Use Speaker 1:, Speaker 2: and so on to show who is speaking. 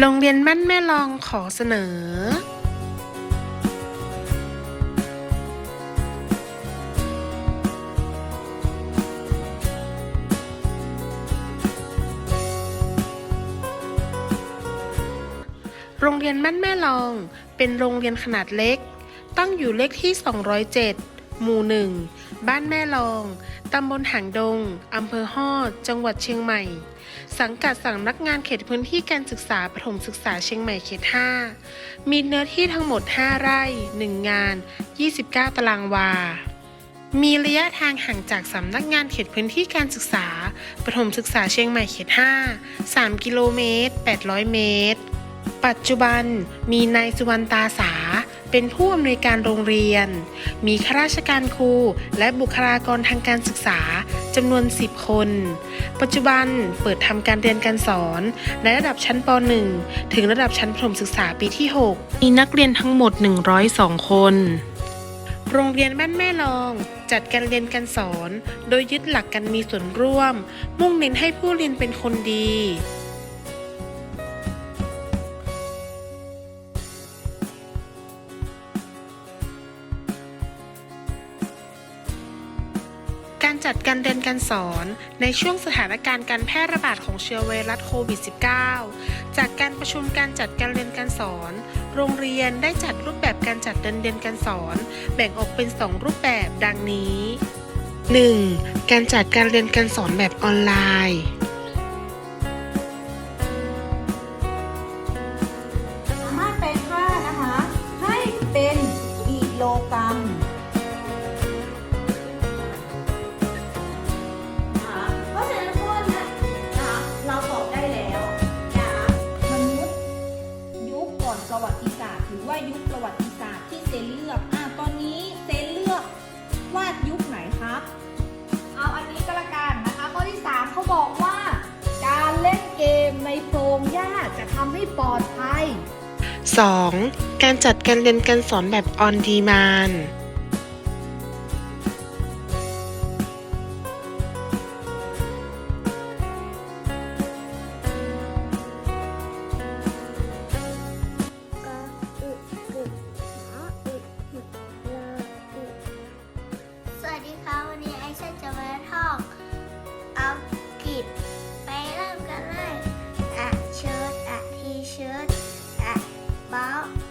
Speaker 1: โรงเรียนบ้านแม่ลองขอเสนอ โรงเรียนบ้านแม่ลองเป็นโรงเรียนขนาดเล็ก ตั้งอยู่เลขที่ 207 หมู่หนึ่ง บ้านแม่ลอง ตำบลหางดง อำเภอฮอด จังหวัดเชียงใหม่ สังกัดสำนักงานเขตพื้นที่การศึกษาประถมศึกษาเชียงใหม่เขต 5 มีเนื้อที่ทั้งหมด 5 ไร่ 1 งาน 29 ตารางวา มีระยะทางห่างจากสำนักงานเขตพื้นที่การศึกษาประถมศึกษาเชียงใหม่เขต 5 3 กิโลเมตร 800 เมตร ปัจจุบันมีนายสุวรรณตาสา เป็นผู้อำนวยการโรงเรียน มีข้าราชการครู และบุคลากรทางการศึกษาจำนวน 10 คน ปัจจุบันเปิดทำการเรียนการสอน ในระดับชั้นป .1 ถึงระดับชั้นประถมศึกษาปีที่ 6 มีนักเรียนทั้งหมด 102 คนโรงเรียนบ้านแม่ลอง จัดการเรียนการสอน โดยยึดหลักการมีส่วนร่วม มุ่งเน้นให้ผู้เรียนเป็นคนดี การจัดการเรียนการสอนในช่วงสถานการณ์การแพร่ระบาดของเชื้อไวรัสโควิด -19 จากการประชุมการจัดการเรียนการสอน โรงเรียนได้จัดรูปแบบการจัดเรียนเรียนการสอน แบ่งออกเป็น 2 รูปแบบดังนี้ 1. การจัดการเรียนการสอนแบบออนไลน์
Speaker 2: ศาสตร์หรือว่ายุคประวัติศาสตร์ที่เซนเลือกอะตอนนี้เซนเลือกวาดยุคไหนครับ เอาอันนี้ก็แล้วกันนะคะข้อที่ 3เขาบอกว่า การเล่นเกมในโพรงหญ้าจะทำให้ปลอดภัย
Speaker 1: 2. การจัดการเรียนการสอนแบบออนดีมาน 好。